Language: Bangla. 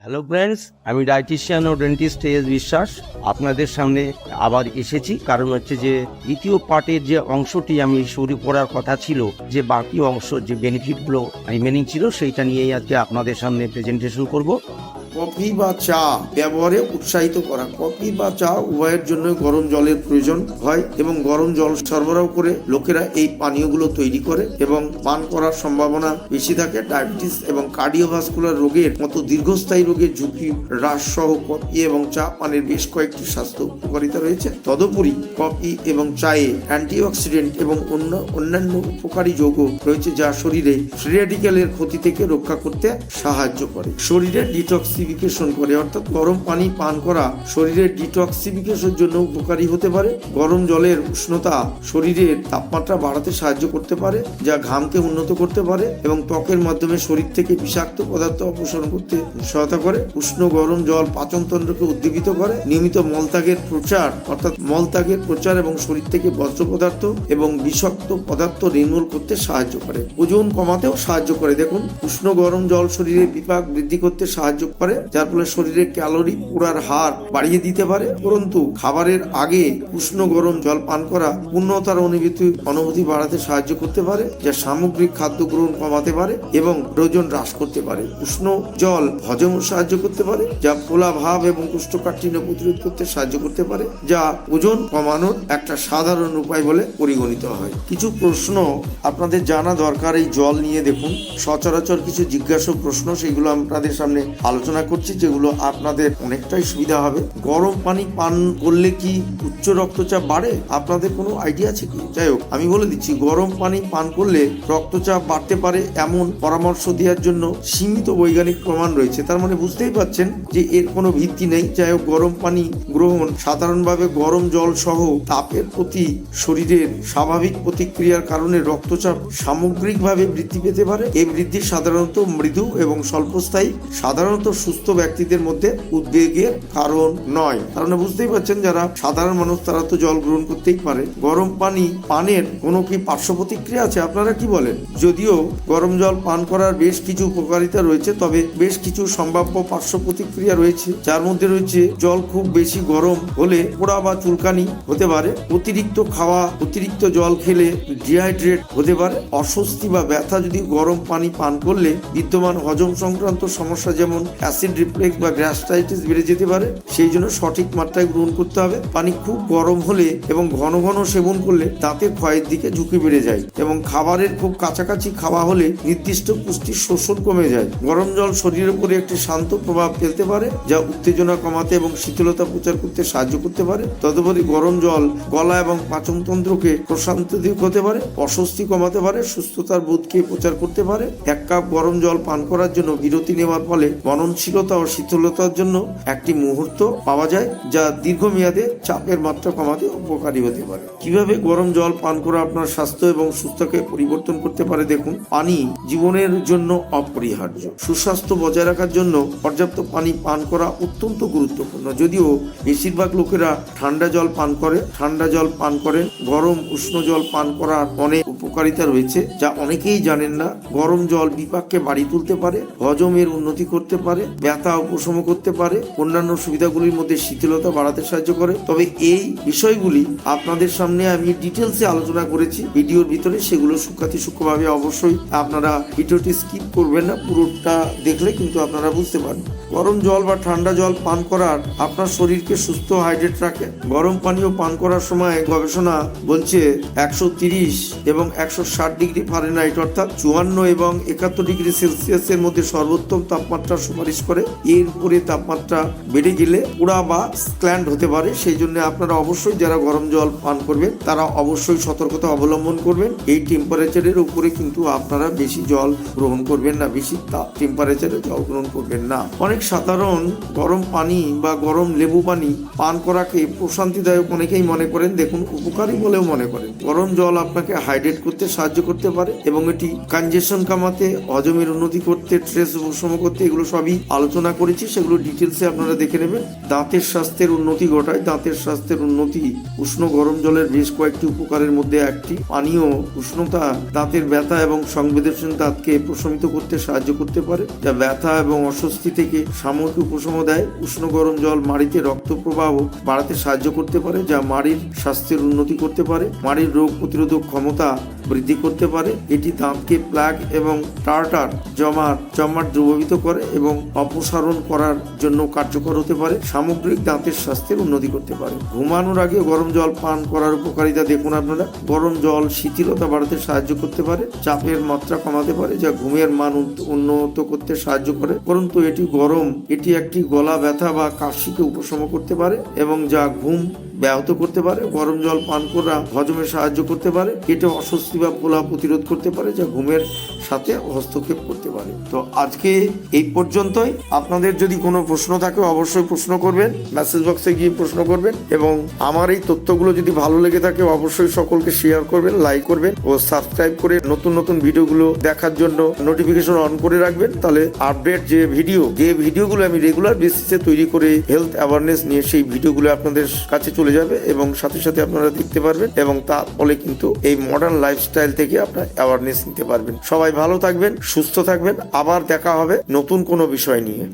হ্যালো ফ্রেন্ডস আমি ডায়েটিশিয়ান ও ডেন্টিস্ট এস বিশ্বাস। আপনাদের সামনে আবার এসেছি। কারণ হচ্ছে যে, দ্বিতীয় পার্টের যে অংশটি আমি শুরু করার কথা ছিল, যে বাকি অংশ যে বেনিফিটগুলো রিমেনিং ছিল, সেইটা নিয়েই আজকে আপনাদের সামনে প্রেজেন্টেশন করব। কফি বা চা ব্যবহারে উৎসাহিত করা। কফি বা চা উভয়ের জন্য গরম জলের প্রয়োজন হয় এবং গরম জল সরবরাহ করে লোকেরা এই পানীয়গুলো তৈরি করে এবং পান করার সম্ভাবনা বেশি থাকে। ডায়াবেটিস এবং কার্ডিওভাস্কুলার রোগের মতো দীর্ঘস্থায়ী রোগের ঝুঁকি হ্রাস সহ কফি এবং চা পানের বেশ কয়েকটি স্বাস্থ্য উপকারিতা রয়েছে। তদুপরি কফি এবং চায়ে অ্যান্টিঅক্সিডেন্ট এবং অন্য অন্যান্য উপকারী যৌগ রয়েছে যা শরীরে ফ্রি রেডিক্যালের ক্ষতি থেকে রক্ষা করতে সাহায্য করে। শরীরে ডিটক্সিফিকেশন করে, অর্থাৎ গরম পানি পান করা শরীরের ডিটক্সিফিকেশনের জন্য উপকারী হতে পারে। গরম জলের উষ্ণতা শরীরের তাপমাত্রা বাড়াতে সাহায্য করতে পারে, যা ঘামকে উন্নত করতে পারে এবং ত্বকের মাধ্যমে শরীর থেকে বিষাক্ত পদার্থ অপসারণ করতে সহায়তা করে। উষ্ণ গরম জল পাচনতন্ত্রকে উদ্দীপিত করে। নিয়মিত মলত্যাগের প্রচার, অর্থাৎ মলত্যাগের প্রচার এবং শরীর থেকে বজ্র পদার্থ এবং বিষাক্ত পদার্থ নির্মূল করতে সাহায্য করে। ওজন কমাতেও সাহায্য করে। দেখুন, উষ্ণ গরম জল শরীরে বিপাক বৃদ্ধি করতে সাহায্য করে। যার ফলে শরীরে ক্যালোরি পোড়ার হার বাড়িয়ে দিতে পারে। পরন্তু খাবারের আগে উষ্ণ গরম জল পান করা পূর্ণতার অনুভূতি অনুভূতি বাড়াতে সাহায্য করতে পারে, যা সামগ্রিক খাদ্য গ্রহণ কমাতে পারে এবং ওজন হ্রাস করতে পারে। উষ্ণ জল হজম সাহায্য করতে পারে, যা ফোলা ভাব এবং কুষ্ঠকাঠিন্য প্রতিরোধ করতে সাহায্য করতে পারে, যা ওজন কমানোর একটা সাধারণ উপায় বলে পরিগণিত হয়। কিছু প্রশ্ন আপনাদের জানা দরকার, এই জল নিয়ে দেখুন। সচরাচর কিছু জিজ্ঞাসা প্রশ্ন, সেগুলো আপনাদের সামনে আলোচনা করছি, যেগুলো আপনাদের অনেকটাই সুবিধা হবে। গরম পানি পান করলে কি উচ্চ রক্তচাপ বাড়ে? আপনাদের কোনো আইডিয়া আছে কি? যাই হোক, আমি বলে দিচ্ছি, গরম পানি পান করলে রক্তচাপ বাড়তে পারে এমন পরামর্শ দেওয়ার জন্য সীমিত বৈজ্ঞানিক প্রমাণ রয়েছে। তার মানে বুঝতেই পারছেন যে এর কোনো ভিত্তি নেই। যাই হোক, গরম পানি গ্রহণ সাধারণভাবে গরম জল সহ তাপের প্রতি শরীরের স্বাভাবিক প্রতিক্রিয়ার কারণে রক্তচাপ সামগ্রিকভাবে বৃদ্ধি পেতে পারে। এই বৃদ্ধি সাধারণত মৃদু এবং স্বল্পস্থায়ী। সাধারণত সুস্থ ব্যক্তিদের মধ্যে উদ্বেগের কারণ নয়। কারণ বুঝতেই পারছেন যারা সাধারণ মানুষ, তারা তো জল গ্রহণ করতেই পারে। গরম পানি, পানের কোনো কি পার্শ্ব প্রতিক্রিয়া আছে? আপনারা কি বলেন? যদিও গরম জল পান করার বেশ কিছু উপকারিতা রয়েছে, তবে বেশ কিছু সম্ভাব্য পার্শ্ব প্রতিক্রিয়া রয়েছে, যার মধ্যে রয়েছে জল খুব বেশি গরম হলে পোড়া বা চুলকানি হতে পারে, অতিরিক্ত খাওয়া, অতিরিক্ত জল খেলে ডিহাইড্রেট হতে পারে, অস্বস্তি বা ব্যথা যদি গরম পানি পান করলে বিদ্যমান হজম সংক্রান্ত সমস্যা যেমন অ্যাসিড রিফ্লেক্স বা গ্যাস্ট্রাইটিস বেড়ে যেতে পারে, সেই জন্য সঠিক মাত্রায় গ্রহণ করতে হবে। পানি খুব গরম হলে এবং ঘন ঘন সেবন করলে দাঁতের ক্ষয়ের দিকে ঝুঁকি বেড়ে যায় এবং খাবারের খুব কাছাকাছি খাওয়া হলে নির্দিষ্ট পুষ্টির শোষণ কমে যায়। গরম জল শরীরের উপরে একটি শান্ত প্রভাব ফেলতে পারে, যা উত্তেজনা কমাতে এবং শীতলতা প্রচার করতে সাহায্য করতে পারে। তদুপরি গরম জল গলা এবং পাচনতন্ত্রকে প্রশান্ত দিক হতে পারে, অস্বস্তি কমাতে পারে, সুস্থতার বোধকে প্রচার করতে পারে। এক কাপ গরম জল পান করার জন্য বিরতি নেওয়ার ফলে মননশীলতা ও শীতলতার জন্য একটি মুহূর্ত পাওয়া যায় যা দীর্ঘমেয়াদে চাপের মাত্রা কমাতে উপকারী হতে পারে। কীভাবে গরম জল পান করা আপনার স্বাস্থ্য এবং সুস্থকে পরিবর্তন করতে পারে দেখুন, পানি জীবনের জন্য অপরিহার্য। সুস্বাস্থ্য বজায় রাখার জন্য পর্যাপ্ত পানি পান করা অত্যন্ত গুরুত্বপূর্ণ। যদিও বেশিরভাগ লোকেরা ঠান্ডা জল পান করে, ঠান্ডা জল পান করে গরম উষ্ণ জল পান করার অনেক উপকারিতা রয়েছে যা অনেকেই জানেন না। গরম জল বিপাককে বাড়ি তুলতে পারে, হজমের উন্নতি করতে পারে ব্যথা উপশম করতে পারে, অন্যান্য সুবিধাগুলির মধ্যে শিথিলতা বাড়াতে সাহায্য করে। তবে এই বিষয়গুলি আপনাদের সামনে আমি ডিটেলসে আলোচনা করেছি। ভিডিওর ভিতরে সেগুলো সূক্ষাতি সূক্ষ্মভাবে অবশ্যই আপনারা ভিডিওটি স্কিপ করবেন না, পুরোটা দেখলে কিন্তু আপনারা বুঝতে পারবেন। গরম জল বা ঠান্ডা জল পান করার আপনার শরীরকে সুস্থ হাইড্রেট রাখে। গরম পানীয় পান করার সময় গবেষণা বলছে একশো তিরিশ এবং একশো ষাট ডিগ্রি ফারেনহাইট অর্থাৎ চুয়ান্ন এবং একাত্তর ডিগ্রি সেলসিয়াসের মধ্যে সর্বোত্তম তাপমাত্রা সুপারিশ করে। এর উপরে তাপমাত্রা বেড়ে গেলে পুরা বা স্ক্ল্যান্ড হতে পারে। সেই জন্য আপনারা অবশ্যই যারা গরম জল পান করবেন, তারা অবশ্যই সতর্কতা অবলম্বন করবেন। এই টেম্পারেচারের উপরে কিন্তু আপনারা বেশি জল গ্রহণ করবেন না, বেশি তাপ টেম্পারেচারে জল গ্রহণ করবেন না। অনেক সাধারণ গরম পানি বা গরম লেবু পানি পান করাকে প্রশান্তিদায়ক অনেকেই মনে করেন, দেখুন উপকারী বলেও মনে করেন। গরম জল আপনাকে হাইড্রেট করতে সাহায্য করতে পারে এবং এটি কনজেশন কামাতে, হজমের উন্নতি করতে স্ট্রেস উপশম করতে, এগুলো সবই আলোচনা করেছি, সেগুলো ডিটেলসে আপনারা দেখে নেবেন। দাঁতের স্বাস্থ্যের উন্নতি ঘটায়, দাঁতের স্বাস্থ্যের উন্নতি উষ্ণ গরম জলের বেশ কয়েকটি উপকারের মধ্যে একটি। পানীয় উষ্ণতা দাঁতের ব্যথা এবং সংবেদনশীল দাঁতকে প্রশমিত করতে সাহায্য করতে পারে, যা ব্যথা এবং অস্বস্তি থেকে সাময়িক উপশম দেয়। উষ্ণ গরম জল মাড়িতে রক্ত প্রবাহ বাড়াতে সাহায্য করতে পারে, যা মাড়ির স্বাস্থ্যের উন্নতি করতে পারে। মাড়ির রোগ প্রতিরোধক ক্ষমতা বৃদ্ধি করতে পারে। এটি দাঁতকে প্লাগ এবং টার্টার জমাট জমাট দ্রবীভূত করে এবং অপসারণ করার জন্য কার্যকর হতে পারে। সামগ্রিক দাঁতের স্বাস্থ্যের উন্নতি করতে পারে। ঘুমানোর আগে গরম জল পান করার উপকারিতা দেখুন আপনারা। গরম জল শিথিলতা বাড়াতে সাহায্য করতে পারে, চাপের মাত্রা কমাতে পারে, যা ঘুমের মান উন্নত করতে সাহায্য করে। পরন্তু এটি গরম এটি একটি গলা ব্যথা বা কাশিকে উপশম করতে পারে এবং যা ঘুম ব্যাহত করতে পারে, গরম জল পান করা হজমে সাহায্য করতে পারে। কেটে অস্বস্তি বা ফোলা প্রতিরোধ করতে পারে, যা ঘুমের সাথে হস্তক্ষেপ করতে পারে। তো আজকে এই পর্যন্তই। আপনাদের যদি কোনো প্রশ্ন থাকে, অবশ্যই প্রশ্ন করবেন। মেসেজ বক্সে গিয়ে প্রশ্ন করবেন এবং আমার এই তথ্যগুলো যদি ভালো লেগে থাকে, অবশ্যই সকলকে শেয়ার করবেন লাইক করবেন ও সাবস্ক্রাইব করে নতুন নতুন ভিডিওগুলো দেখার জন্য নোটিফিকেশন অন করে রাখবেন। তাহলে আপডেট যে ভিডিও যে ভিডিওগুলো আমি রেগুলার বেসিসে তৈরি করে হেলথ অ্যাওয়ারনেস নিয়ে সেই ভিডিওগুলো আপনাদের কাছে চলে যাবে এবং সাথে সাথে আপনারা দেখতে পারবেন এবং তার ফলে কিন্তু এই মডার্ন লাইফস্টাইল থেকে আপনারা অ্যাওয়ারনেস নিতে পারবেন। সবাই ভালো থাকবেন সুস্থ থাকবেন। আবার দেখা হবে নতুন কোনো বিষয় নিয়ে।